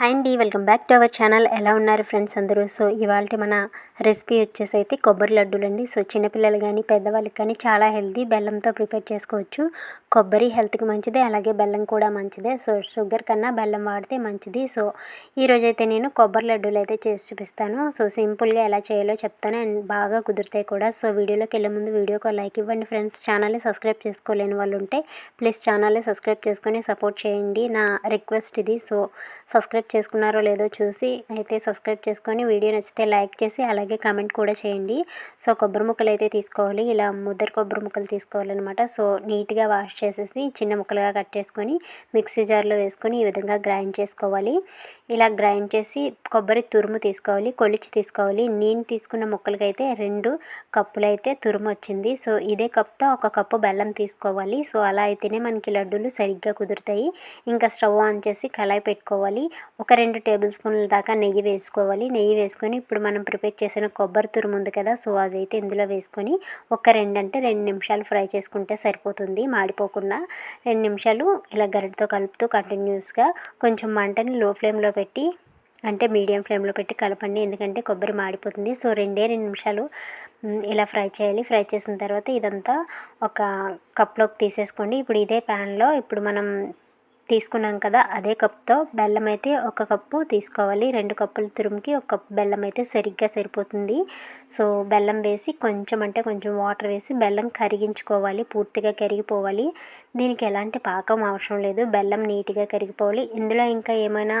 Hi అండి welcome back to our channel ఎలా ఉన్నారు ఫ్రెండ్స్ అందరూ? సో ఇవాళ మన రెసిపీ వచ్చేసి అయితే కొబ్బరి లడ్డూలు అండి. సో చిన్నపిల్లలు కానీ పెద్దవాళ్ళకి కానీ చాలా హెల్తీ బెల్లంతో ప్రిపేర్ చేసుకోవచ్చు. కొబ్బరి హెల్త్కి మంచిదే అలాగే బెల్లం కూడా మంచిదే. సో షుగర్ కన్నా బెల్లం వాడితే మంచిది. సో ఈరోజైతే నేను కొబ్బరి లడ్డూలు అయితే చేసి చూపిస్తాను. సో సింపుల్గా ఎలా చేయాలో చెప్తాను. అండ్ బాగా కుదురుతాయి కూడా సో వీడియోలోకి వెళ్ళే ముందు వీడియోకి లైక్ ఇవ్వండి ఫ్రెండ్స్ ఛానల్ని సబ్స్క్రైబ్ చేసుకోలేని వాళ్ళు ఉంటే ప్లీజ్ ఛానల్ని సబ్స్క్రైబ్ చేసుకొని సపోర్ట్ చేయండి. నా రిక్వెస్ట్ ఇది. సో సబ్స్క్రైబ్ చేసుకున్నారో లేదో చూసి అయితే సబ్స్క్రైబ్ చేసుకొని వీడియో నచ్చితే లైక్ చేసి అలాగే కామెంట్ కూడా చేయండి. సో కొబ్బరి ముక్కలు అయితే తీసుకోవాలి. ఇలా ముద్దరు కొబ్బరి ముక్కలు తీసుకోవాలన్నమాట. సో నీట్గా వాష్ చేసేసి చిన్న ముక్కలుగా కట్ చేసుకొని మిక్సీ జార్లో వేసుకొని ఈ విధంగా గ్రైండ్ చేసుకోవాలి. ఇలా గ్రైండ్ చేసి కొబ్బరి తురుము తీసుకోవాలి. కొలిచి తీసుకోవాలి. నేను తీసుకున్న ముక్కలకైతే రెండు కప్పులు అయితే తురుము వచ్చింది. సో ఇదే కప్తో ఒక కప్పు బెల్లం తీసుకోవాలి. సో అలా అయితేనే మనకి లడ్డూలు సరిగ్గా కుదురుతాయి. ఇంకా స్టవ్ ఆన్ చేసి కళాయి పెట్టుకోవాలి. ఒక రెండు టేబుల్ స్పూన్ల దాకా నెయ్యి వేసుకోవాలి. నెయ్యి వేసుకొని ఇప్పుడు మనం ప్రిపేర్ చేసిన కొబ్బరి తురుము ఉంది కదా సో అదైతే ఇందులో వేసుకొని ఒక రెండు అంటే రెండు నిమిషాలు ఫ్రై చేసుకుంటే సరిపోతుంది మాడిపోకుండా. రెండు నిమిషాలు ఇలా గరిటతో కలుపుతూ కంటిన్యూస్గా కొంచెం మంటని లో ఫ్లేమ్లో పెట్టి అంటే మీడియం ఫ్లేమ్లో పెట్టి కలపండి. ఎందుకంటే కొబ్బరి మాడిపోతుంది. సో రెండే రెండు నిమిషాలు ఇలా ఫ్రై చేయాలి. ఫ్రై చేసిన తర్వాత ఇదంతా ఒక కప్లోకి తీసేసుకోండి. ఇప్పుడు ఇదే ప్యాన్లో ఇప్పుడు మనం తీసుకున్నాం కదా అదే కప్తో బెల్లం అయితే ఒక కప్పు తీసుకోవాలి. రెండు కప్పుల తురుముకి ఒక కప్పు బెల్లం అయితే సరిగ్గా సరిపోతుంది. సో బెల్లం వేసి కొంచెం అంటే కొంచెం వాటర్ వేసి బెల్లం కరిగించుకోవాలి. పూర్తిగా కరిగిపోవాలి. దీనికి ఎలాంటి పాకం అవసరం లేదు. బెల్లం నీట్గా కరిగిపోవాలి. ఇందులో ఇంకా ఏమైనా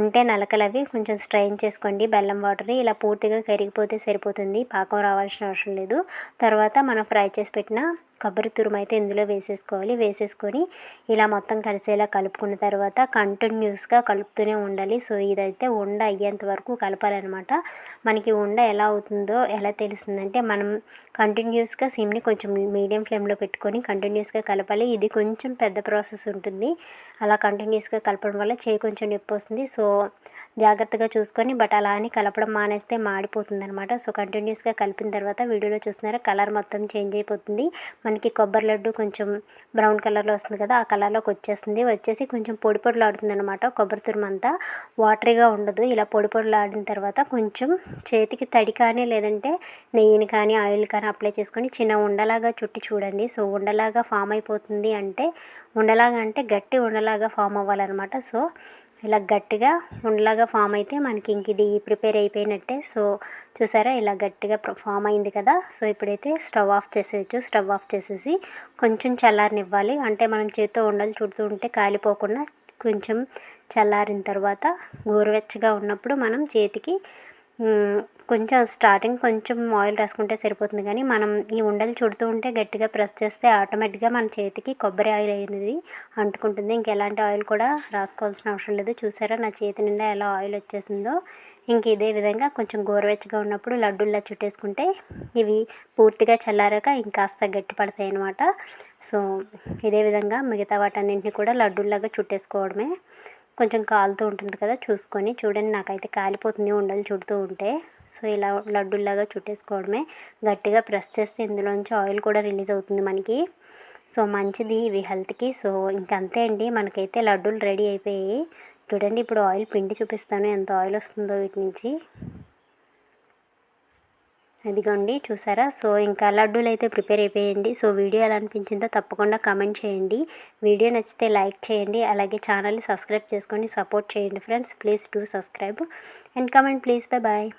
ఉంటే నలకలవి కొంచెం స్ట్రైన్ చేసుకోండి. బెల్లం వాటర్ ఇలా పూర్తిగా కరిగిపోతే సరిపోతుంది. పాకం రావాల్సిన అవసరం లేదు. తర్వాత మనం ఫ్రై చేసి పెట్టిన కొబ్బరి తురుము అయితే ఇందులో వేసేసుకోవాలి. వేసేసుకొని ఇలా మొత్తం కలిసేలా కలుపుకున్న తర్వాత కంటిన్యూస్గా కలుపుతూనే ఉండాలి. సో ఇదైతే ఉండ అయ్యేంత వరకు కలపాలన్నమాట. మనకి ఉండ ఎలా అవుతుందో ఎలా తెలుస్తుందంటే మనం కంటిన్యూస్గా సిమ్ని కొంచెం మీడియం ఫ్లేమ్లో పెట్టుకొని కంటిన్యూస్గా కలపాలి. ఇది కొంచెం పెద్ద ప్రాసెస్ ఉంటుంది. అలా కంటిన్యూస్గా కలపడం వల్ల చేయి కొంచెం నొప్పి వస్తుంది. సో జాగ్రత్తగా చూసుకొని బట్ అలా అని కలపడం మానేస్తే మాడిపోతుంది అనమాట సో కంటిన్యూస్గా కలిపిన తర్వాత వీడియోలో చూస్తున్నారా? కలర్ మొత్తం చేంజ్ అయిపోతుంది. మనకి కొబ్బరి లడ్డు కొంచెం బ్రౌన్ కలర్లో వస్తుంది కదా ఆ కలర్లోకి వచ్చేస్తుంది. వచ్చేసి కొంచెం పొడి పొడిలాడుతుంది అనమాట కొబ్బరి తురుమంతా. వాటరీగా ఉండదు. ఇలా పొడి పొడిలాడిన తర్వాత కొంచెం చేతికి తడి కానీ లేదంటే నెయ్యిని కానీ ఆయిల్ కానీ అప్లై చేసుకొని చిన్న ఉండలాగా చుట్టి చూడండి. సో ఉండలాగా ఫామ్ అయిపోతుంది అంటే ఉండలాగా అంటే గట్టి ఉండలాగా ఫామ్ అవ్వాలన్నమాట. సో ఇలా గట్టిగా ఉండలాగా ఫామ్ అయితే మనకి ఇంక ఇది ప్రిపేర్ అయిపోయినట్టే. సో చూసారా? ఇలా గట్టిగా ఫామ్ అయింది కదా? సో ఇప్పుడైతే స్టవ్ ఆఫ్ చేసేయచ్చు. స్టవ్ ఆఫ్ చేసేసి కొంచెం చల్లారనివ్వాలి. అంటే మనం చేతితో ఉండలు చుడుతూ ఉంటే కాలిపోకుండా కొంచెం చల్లారిన తర్వాత గోరువెచ్చగా ఉన్నప్పుడు మనం చేతికి కొంచెం స్టార్టింగ్ కొంచెం ఆయిల్ రాసుకుంటే సరిపోతుంది కానీ మనం ఈ ఉండలు చుడుతూ ఉంటే గట్టిగా ప్రెస్ చేస్తే ఆటోమేటిక్గా మన చేతికి కొబ్బరి ఆయిల్ అనేది అంటుకుంటుంది. ఇంకెలాంటి ఆయిల్ కూడా రాసుకోవాల్సిన అవసరం లేదు. చూసారా నా చేతి నిండా ఎలా ఆయిల్ వచ్చేసిందో? ఇంక ఇదే విధంగా కొంచెం గోరువెచ్చగా ఉన్నప్పుడు లడ్డూల్లా చుట్టేసుకుంటే ఇవి పూర్తిగా చల్లారాక ఇంకాస్త గట్టి పడతాయి అనమాట సో ఇదే విధంగా మిగతా వాటన్నింటినీ కూడా లడ్డూల్లాగా చుట్టేసుకోవడమే. కొంచెం కాలుతూ ఉంటుంది కదా చూసుకొని చూడండి. నాకైతే కాలిపోతుంది ఉండలు చుడుతూ ఉంటే. సో ఇలా లడ్డూలాగా చుట్టేసుకోవడమే. గట్టిగా ప్రెస్ చేస్తే ఇందులోంచి ఆయిల్ కూడా రిలీజ్ అవుతుంది మనకి. సో మంచిది ఇవి హెల్త్కి. సో ఇంకంతే అండి. మనకైతే లడ్డూలు రెడీ అయిపోయాయి. చూడండి ఇప్పుడు ఆయిల్ పిండి చూపిస్తాను. ఎంత ఆయిల్ వస్తుందో వీటి నుంచి. ఇదిగోండి చూసారా? సో ఇంకా లడ్డూలు అయితే ప్రిపేర్ అయిపోయండి. సో వీడియో ఎలా అనిపించిందో తప్పకుండా కామెంట్ చేయండి. వీడియో నచ్చితే లైక్ చేయండి. అలాగే ఛానల్ని సబ్స్క్రైబ్ చేసుకొని సపోర్ట్ చేయండి friends. Please do subscribe. And comment please. Bye bye